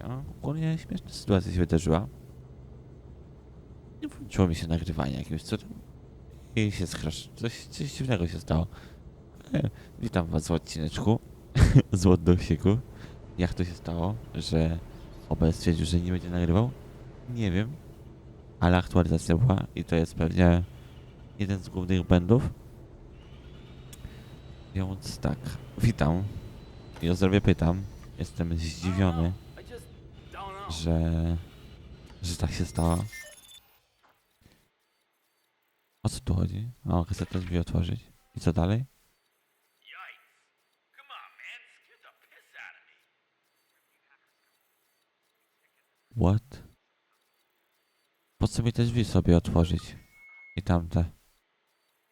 Okej, okay, ogólnie śmieszna sytuacja się wydarzyła. Nie włączyło mi się nagrywanie jakimś cudem. I się skrasz. Coś, coś dziwnego się stało. E, witam was w odcineczku z Łoddosiku. Jak to się stało, że OBS stwierdził, że nie będzie nagrywał? Nie wiem. Ale aktualizacja była i to jest pewnie jeden z głównych błędów. Więc tak, witam. I o pytam. Jestem zdziwiony, że, że tak się stało. O co tu chodzi? O, kasetę drzwi otworzyć. I co dalej? What? Po co mi te drzwi sobie otworzyć? I tamte.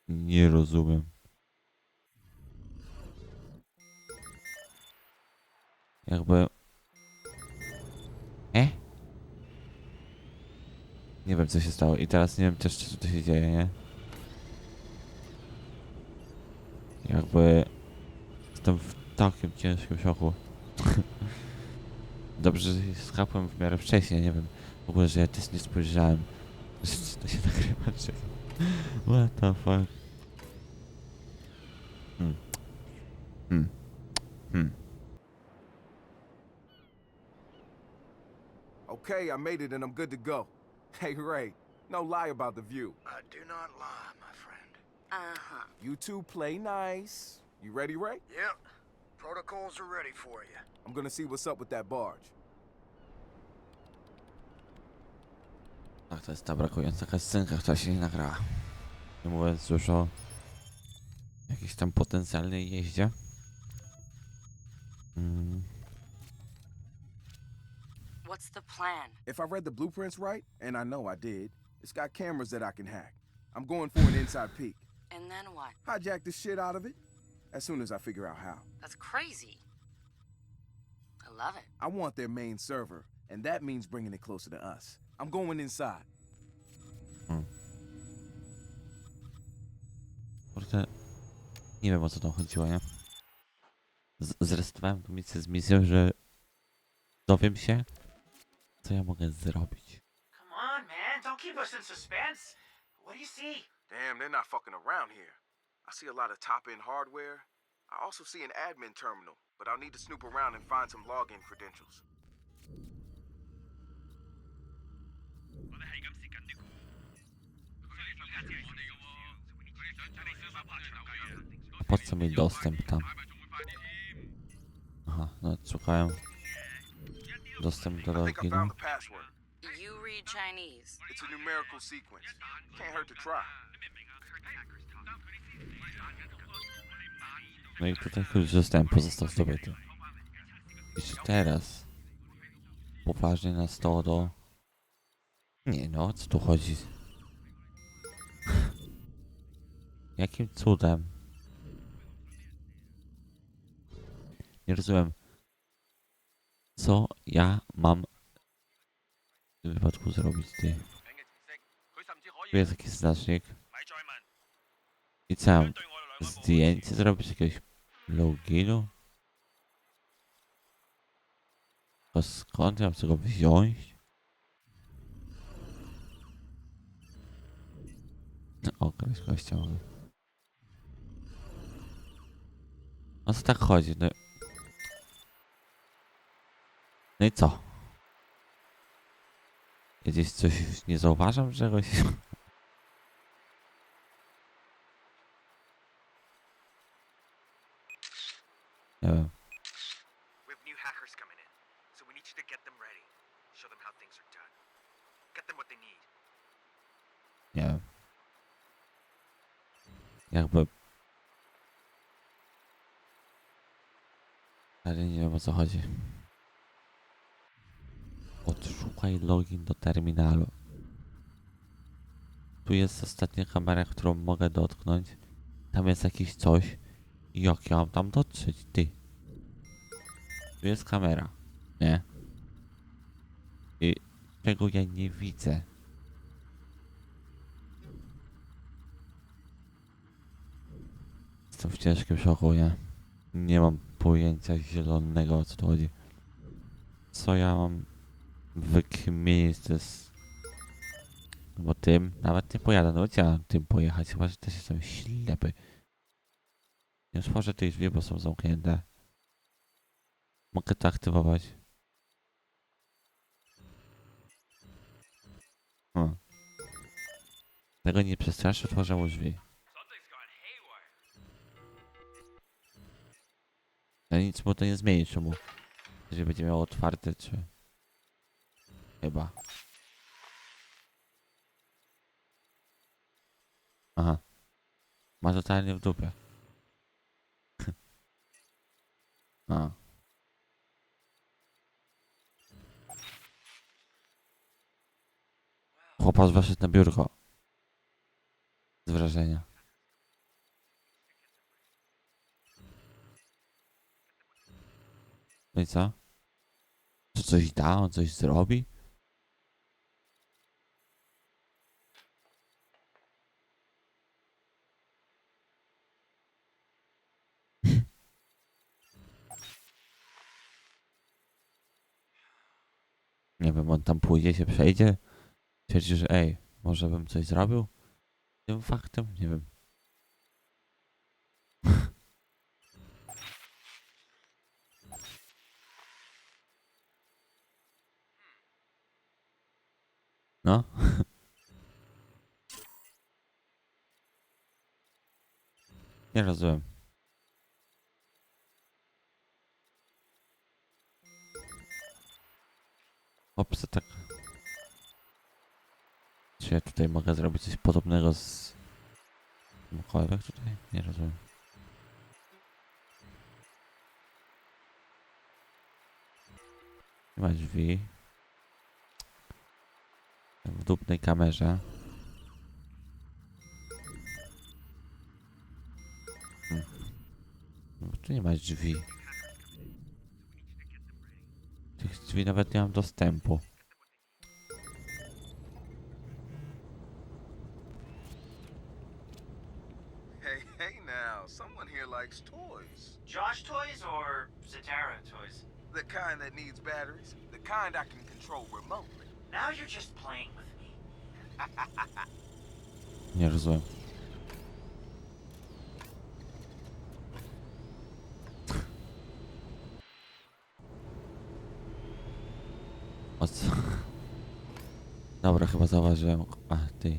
Nie rozumiem. Jakby... E? Nie wiem co się stało i teraz nie wiem też co tu się dzieje, nie? Jakby... Jestem w takim ciężkim szoku. Dobrze, że schapłem w miarę wcześniej, nie wiem. W ogóle, że ja też nie spojrzałem, że to się nagrywa wcześniej. What the fuck? Hmm. Hmm. Hmm. Okay, I made it and I'm good to go. Hey, Ray, no lie about the view. I do not lie, my friend. Uh-huh. You two play nice. You ready, Ray? Yep. Protocols are ready for you. I'm gonna see what's up with that barge. Tak, to jest ta brakująca kascenka, która się nie nagrała. Nie mówiąc już o jakiejś tam potencjalnej jeździe. Mm, What's the plan? If I read the blueprints right, and I know I did, it's got cameras that I can hack. I'm going for an inside peek. And then what? Hijack the shit out of it as soon as I figure out how. That's crazy. I love it. I want their main server, and that means bringing it closer to us. I'm going inside. Hmm. kurde, nie wiem o co tam chodziło, nie? Z zresetowałem tą misję z misją, że dowiem się, co ja mogę zrobić. Come on, man. Don't keep us in suspense. What do you see? Damn, they're not fucking around here. I see a lot of top end hardware. I also see an admin terminal, but I'll need to snoop around and find some login credentials. A po co mi dostęp tam? Aha, no szukałem dostęp do I think I loginu. found the password. You read Chinese. It's a numerical sequence. Can't hurt to try. No i tutaj klucz dostępu pozostał zdobyty. I czy teraz poważnie nas to do... Nie no, o co tu chodzi? Jakim cudem? Nie rozumiem. Co ja mam w tym wypadku zrobić, ty? Tu jest jakiś znacznik. I co? Zdjęcie zrobić jakiegoś loginu? To skąd ja mam tego wziąć? No, okres kościoły. O co tak chodzi? No, no i co? Ja gdzieś coś nie zauważam czegoś? Nie wiem. We have new hackers coming in, so we need you to get them ready. Show them how things are done. Get them what they need. Nie wiem. Jakby... Ale nie wiem o co chodzi. Odszukaj login do terminalu. Tu jest ostatnia kamera, którą mogę dotknąć. Tam jest jakieś coś. I jak ja mam tam dotrzeć? Ty. Tu jest kamera. Nie? I czego ja nie widzę. Jestem w ciężkim szoku, nie? Nie mam pojęcia zielonego o co chodzi. co ja mam wykmienić to jest... Bo tym nawet nie pojadę, no chciałem tym pojechać, chyba że też jestem ślepy. Nie otworzę tej drzwi, bo są zamknięte. Mogę to aktywować. Hmm. Tego nie przestraszy, otworzę mu drzwi. Ale nic mu to nie zmieni, czemu? Jeżeli będzie miał otwarte, czy... Chyba. Aha. Ma totalnie w dupie. A. Chłopak weszedł na biurko. Z wrażenia. No i co? To coś da? On coś zrobi? Wiem, on tam pójdzie, się przejdzie. Twierdzi, że ej, może bym coś zrobił? Tym faktem? Nie wiem. No. Nie rozumiem. Opsa tak. Czy ja tutaj mogę zrobić coś podobnego z czymkolwiek tutaj? Nie rozumiem. Nie ma drzwi. W dupnej kamerze. Hmm. Tu nie ma drzwi. Drzwi nawet nie mam dostępu. O co? Dobra, chyba zauważyłem. A, ty.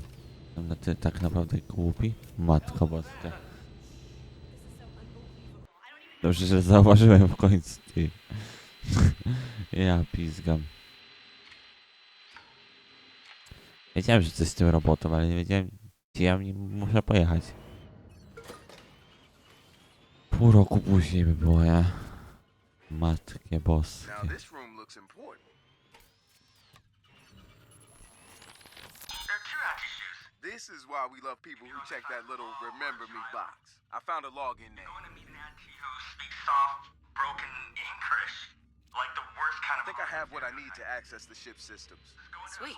Na ty tak naprawdę głupi? Matko boska. Dobrze, że zauważyłem w końcu, ty. ja pizgam. Wiedziałem, że coś z tym robotem, ale nie wiedziałem, gdzie ja muszę pojechać. Pół roku później by było, ja. Matkie boskie. This is why we love people who check that little remember me box. I found a login name. Going to meet an auntie who speaks soft, broken English. Like the worst kind I think I have what I need to access the ship's systems. Sweet.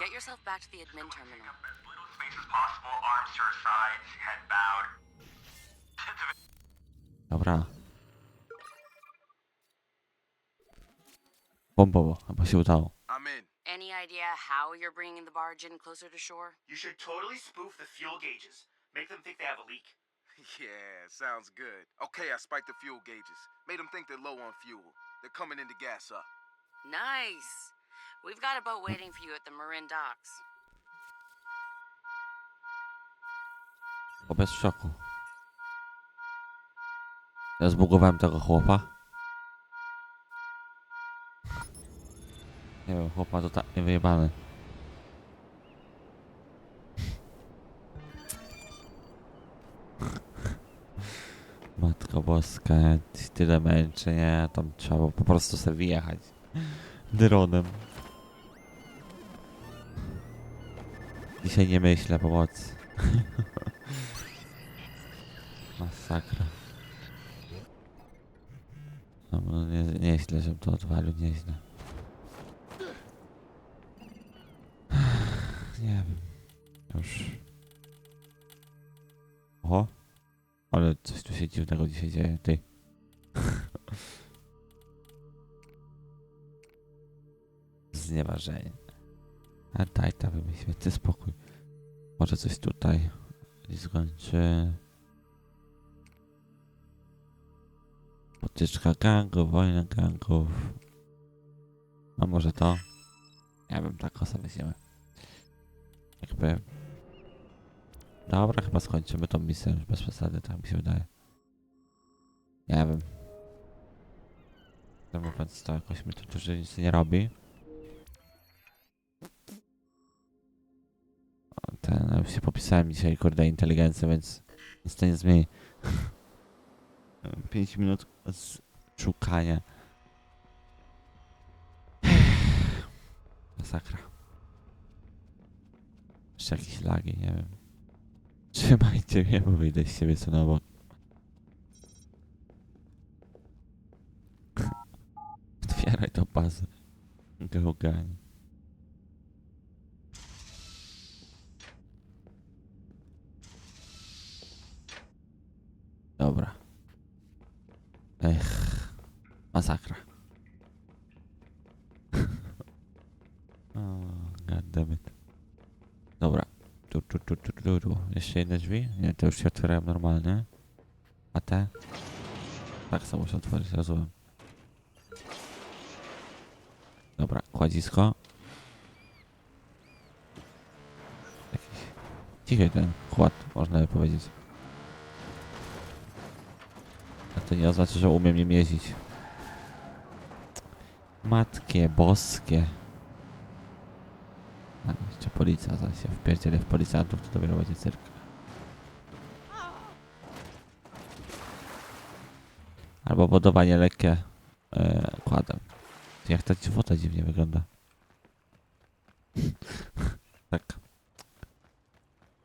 Get yourself back to the admin terminal. Up as little space as possible, arms to her sides, head bowed. Dobra. Bombowo, chyba się udało. I'm in. Any idea how you're bringing the barge in closer to shore? You should totally spoof the fuel gauges. Make them think they have a leak. Yeah, sounds good. Okay, I spiked the fuel gauges. Made them think they're low on fuel. They're coming in to gas up. Nice. We've got a boat waiting for you at the Marin docks. Bo bez szoku. Ja zbugowałem tego chłopa. Nie wiem, chłop ma totalnie wyjebany. Matko boska, tyle męczy, nie? Tam trzeba po prostu sobie wyjechać. Dronem. Dzisiaj nie myślę pomocy. Masakra. No, no nie, nieźle, żebym to odwalił, nieźle. Nie wiem. Już. Oho. Ale coś tu się dziwnego dzisiaj dzieje, ty. znieważenie. A daj tam święty spokój. Może coś tutaj skończy. Potyczka gangów, wojna gangów. A może to? Ja bym tak sobie weźmiemy. Jakby... Dobra, chyba skończymy tą misję już bez przesady, tak mi się wydaje. Nie wiem. To mówiąc to jakoś mi to dużo nic nie robi. O, Ten, ja już się popisałem dzisiaj, kurde, inteligencję, więc nic to nie zmieni. 5 minut z szukania. Masakra. Jeszcze jakieś lagi, nie wiem. Trzymajcie mnie, bo wyjdę z siebie co cenowo. Otwieraj to pasę. Go gani. Jeszcze jedne drzwi? Nie, te już się otwierają normalnie. A te? Tak samo się otworzyć, rozumiem. Dobra, kładzisko. Jakiś cichy ten kład, można by powiedzieć. A to nie oznacza, że umiem nim jeździć. Matkie boskie. A, jeszcze policja, zaraz się wpierdzielę w policjantów, to dopiero będzie cyrk. Albo budowanie lekkie e, kładem. Jak ta woda dziwnie wygląda. tak.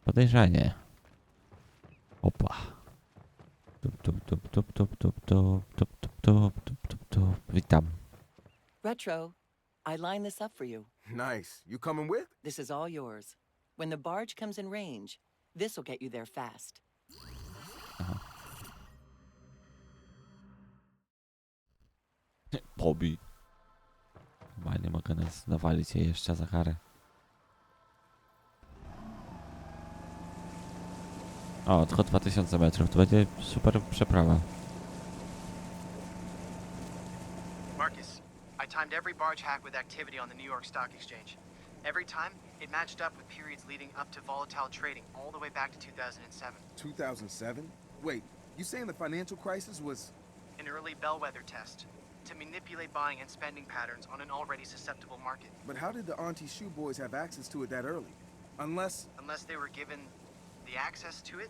Podejrzanie. Opa. Tup, tup, tup, tup, tup, tup, tup, tup, tup, tup, tup, tup, tup. Witam. Retro, I lined this up for you. Nice. You coming with? This is all yours. When the barge comes in range, this will get you there fast. Bobby. Chyba nie mogę nas nawalić jej jeszcze za karę. O, tylko 2000 metrów. To będzie super przeprawa. Marcus, I timed every barge hack with activity on the New York Stock Exchange. Every time, it matched up with periods leading up to volatile trading all the way back to 2007. 2007? Wait, you saying the financial crisis was. An early bellwether test to manipulate buying and spending patterns on an already susceptible market, But how did the Auntie Shoe Boys have access to it that early? Unless. unless they were given the access to it.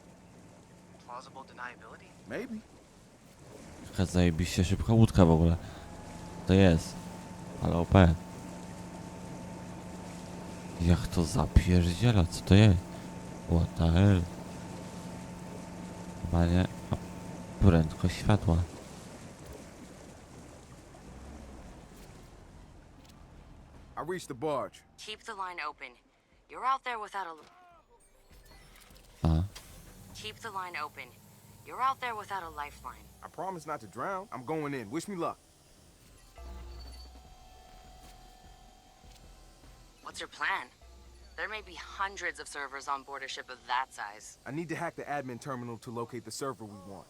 Plausible deniability? Maybe. Jaka zajebiście szybka łódka w ogóle. To jest. Ale OP. Jak to zapierdziela, co to jest? What the hell? Normalnie... O, prędkość światła. I reached the barge. Keep the line open. You're out there without a. A, Keep the line open. You're out there without a lifeline. I promise not to drown. I'm going in. Wish me luck. What's your plan? There may be hundreds of servers on board a ship of that size. I need to hack the admin terminal to locate the server we want.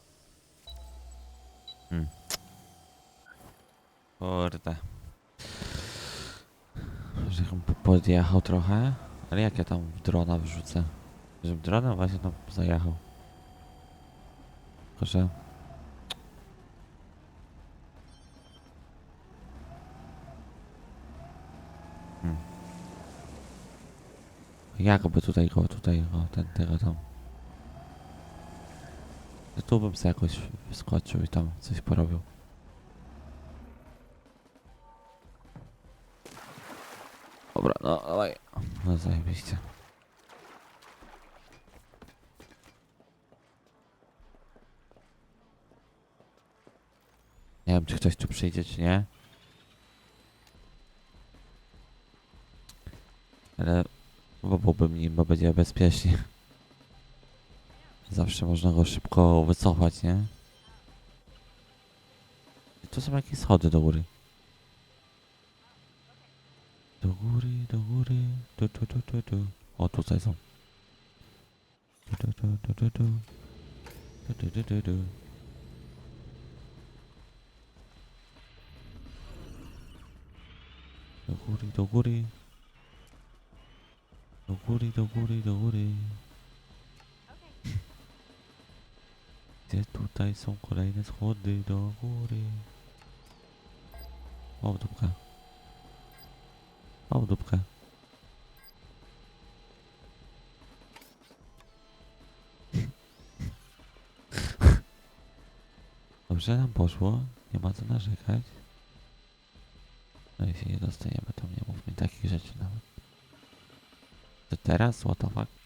Hmm. kurde. Żebym podjechał trochę. Ale jak ja tam drona wrzucę? Żebym dronem właśnie tam zajechał. Że... Hmm. Jakby tutaj go, tutaj go, ten, tego tam. Tu bym sobie jakoś wyskoczył i tam coś porobił. Dobra, no dawaj. No zajebiście. Nie wiem, czy ktoś tu przyjdzie, czy nie. Ale byłbym nim, bo będzie bezpiecznie. Zawsze można go szybko wycofać, nie? I tu są jakieś schody do góry. Do góry, do góry. Tu, tu, tu, tu, tu. O, tutaj są. Tu, tu, tu, tu, tu, tu. Tu, tu, tu, tu, tu. Do góry, do góry. Do góry, do góry, do góry. Gdzie tutaj są kolejne schody do góry? O, w dupkę. O, w dupkę. Dobrze nam poszło, nie ma co narzekać. No jeśli nie dostajemy, to nie mówmy takich rzeczy nawet. To teraz? What the fuck?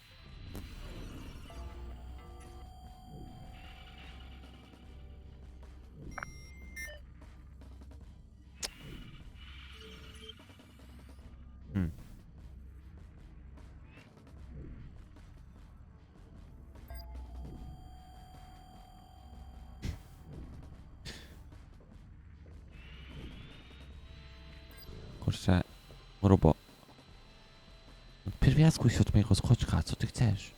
Kurczę, grubo. Pierwiaskuj się od mojego skoczka, co ty chcesz?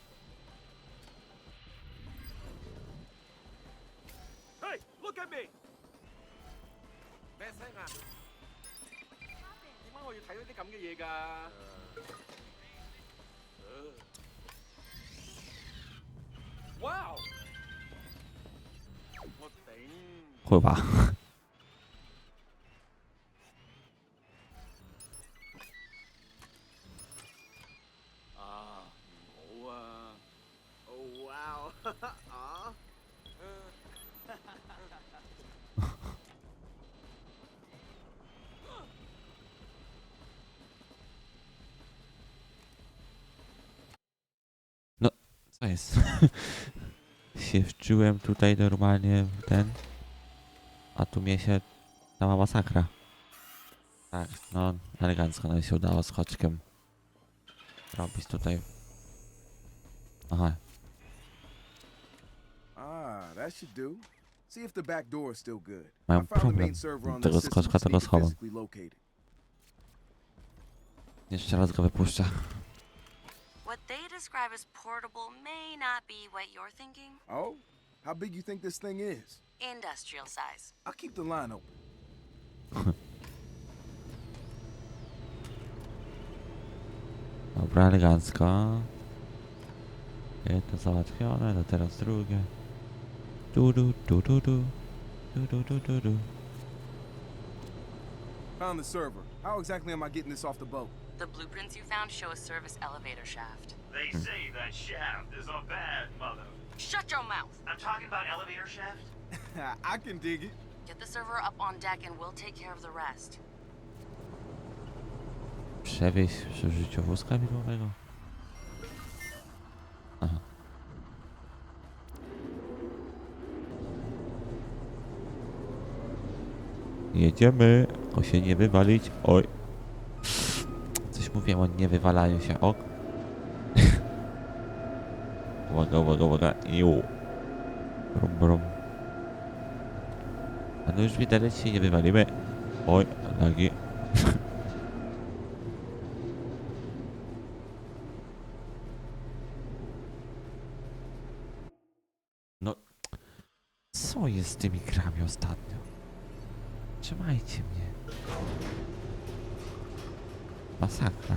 Hey, look Co jest? się wczułem tutaj normalnie w ten. A tu mnie się cała masakra. Tak, no elegancko nam się udało z choczkiem. Robić tutaj. Aha, Ah, that should do. See if the back door is still good. Mam problem. Tego skoczka tego schowam. jeszcze raz go wypuszczę. What they describe as portable may not be what you're thinking. Oh? How big you think this thing is? Industrial size. I'll keep the line open. Dobra, elegancko. Jedno załatwione, to teraz drugie. Du du du du du. Du du du du du. Found the server. How exactly am I getting this off the boat? The blueprints you found show a service elevator shaft. They say that shaft is a bad mother. Shut your mouth! I'm talking about elevator shaft. I can dig it. Get the server up on deck and we'll take care of the rest. Przewieźć przy wózka widłowego. Aha. Jedziemy. O się nie wywalić. Oj. Coś mówiłem o nie wywalaniu się. Ok. Uwaga, uwaga, uwaga. Iu. Brum, brum. A no już widać, się nie wywalimy. Oj, lagi. No, co jest z tymi grami ostatnio? Trzymajcie mnie. Masakra.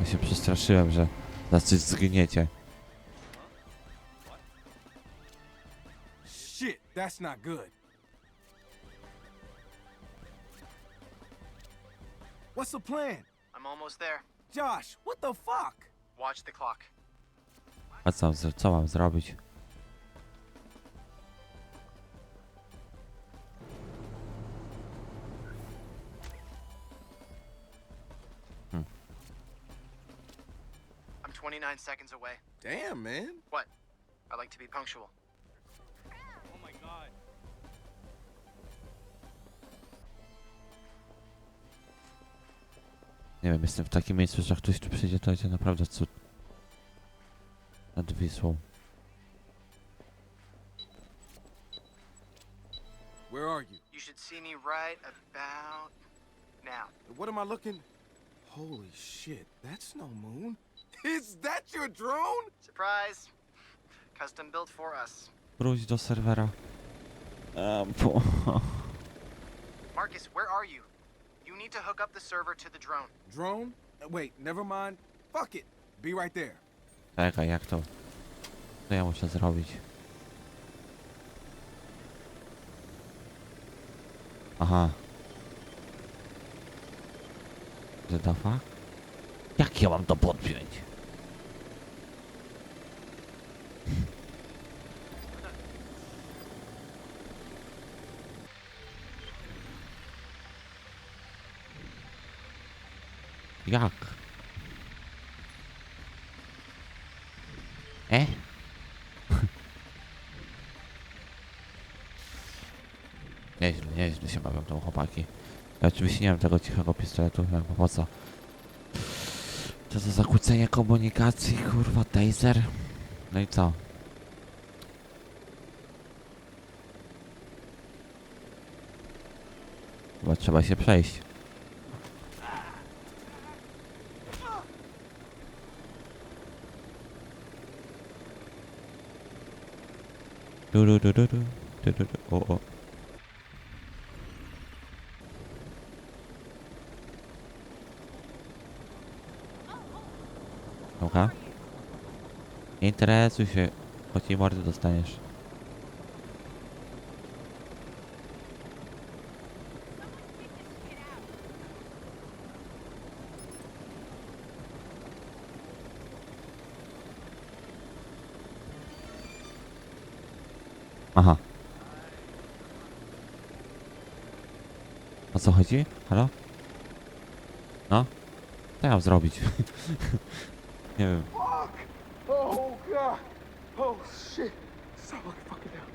Ja się przestraszyłem, że na coś zgniecie. Shit, that's not good. What's the plan? I'm almost there. Josh, what the fuck? Watch the clock. A co, co mam zrobić? 29 seconds away. Damn, man. What? I like to be punctual. Oh my god! Nie wiem, jestem w takim miejscu, że jak ktoś tu przyjdzie, to będzie naprawdę cud. Nad Wisłą. Where are you? You should see me right about Now. What am I looking? Holy shit, that's no moon. Is that your drone? Surprise! Custom built for us. Wróć do serwera. A, po... Marcus, where are you? You need to hook up the server to the drone. Drone? Uh, Wait, never mind. Fuck it. Be right there. Czekaj, jak to? Co ja muszę zrobić? Aha. The fuck? Jak ja mam to podpiąć? Jak? E? Nieźle, nieźle się bawią tą chłopaki. Ja oczywiście nie mam tego cichego pistoletu, jak po co? To za zakłócenie komunikacji, kurwa, taser. No i co? Chyba trzeba się przejść. Du, du, du, du, du, du, du, du. O, o. Dobra. Interesuj się, choć jej mordy dostaniesz. Aha. O co chodzi? Halo? No? Co ja mam zrobić? Nie wiem. Fuck! Oh, God! Oh, shit! Stop fucking down.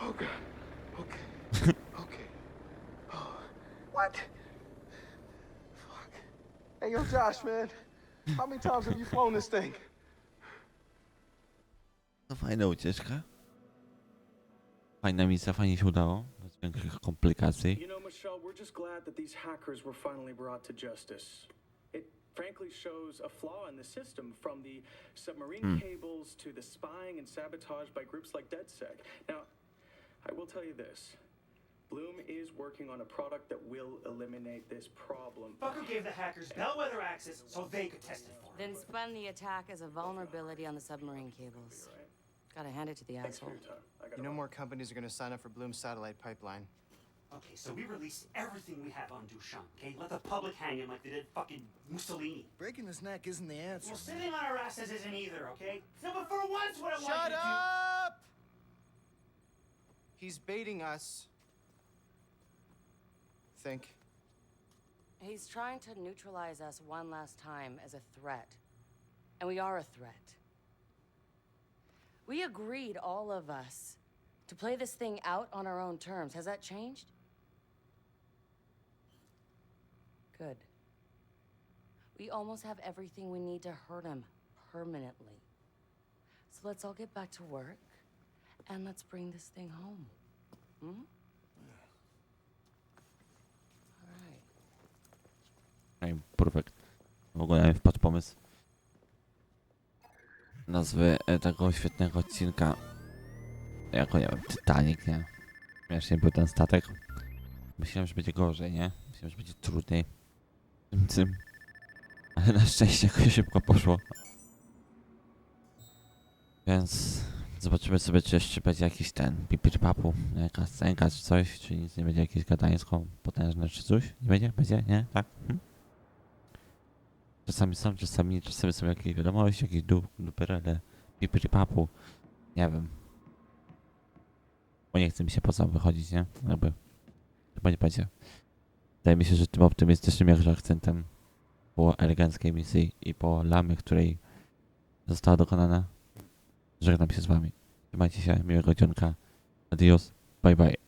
Oh, God. Okay. okay. Oh, what? Fuck. Hey, yo, Josh, man. How many times have you flown this thing? To fajna ucieczka. Fajna misja, fajnie się udało. Bez większych komplikacji. You know, Michelle, we're just glad that these hackers were finally brought to justice. It frankly shows a flaw in the system from the submarine hmm. cables to the spying and sabotage by groups like DedSec. Now, I will tell you this Bloom is working on a product that will eliminate this problem. Fucker gave the hackers bellwether access so they could test it for him. Then spun the attack as a vulnerability on the submarine cables. Gotta hand it to the Thanks for asshole. your time. I gotta You know run. more companies are gonna sign up for Bloom's satellite pipeline. Okay, so we release everything we have on Duchamp, okay? Let the public hang him like they did fucking Mussolini. Breaking his neck isn't the answer. Well, sitting on our asses isn't either, okay? No, but for once, what I want Shut you to up! He's baiting us. Think. He's trying to neutralize us one last time as a threat. And we are a threat. We agreed, all of us, to play this thing out on our own terms. Has that changed? Good. We almost have everything we need to hurt him permanently. So let's all get back to work and let's bring this thing home. Hmm? All right. Ej, perfekt. W ogóle wpadł pomysł nazwy e, tego świetnego odcinka jako, nie wiem, Titanic, nie? Śmiesznie był ten statek. Myślałem, że będzie gorzej, nie? Myślałem, że będzie trudniej. Tym, tym. Ale na szczęście jakoś szybko poszło. Więc zobaczymy sobie, czy jeszcze będzie jakiś ten pipir papu, jakaś scenka czy coś, czy nic nie będzie jakieś gadańsko potężne czy coś. Nie będzie? Będzie? Nie? Tak? Hm? Czasami są, czasami nie, czasami są jakieś wiadomości, jakieś du duperele, pipiri papu. Nie wiem. Bo nie chce mi się po co wychodzić, nie? Jakby. Chyba nie będzie. Wydaje mi się, że tym optymistycznym jakże akcentem po eleganckiej misji i po lamy, której została dokonana, żegnam się z wami. Trzymajcie się, miłego dzionka. Adios. Bye bye.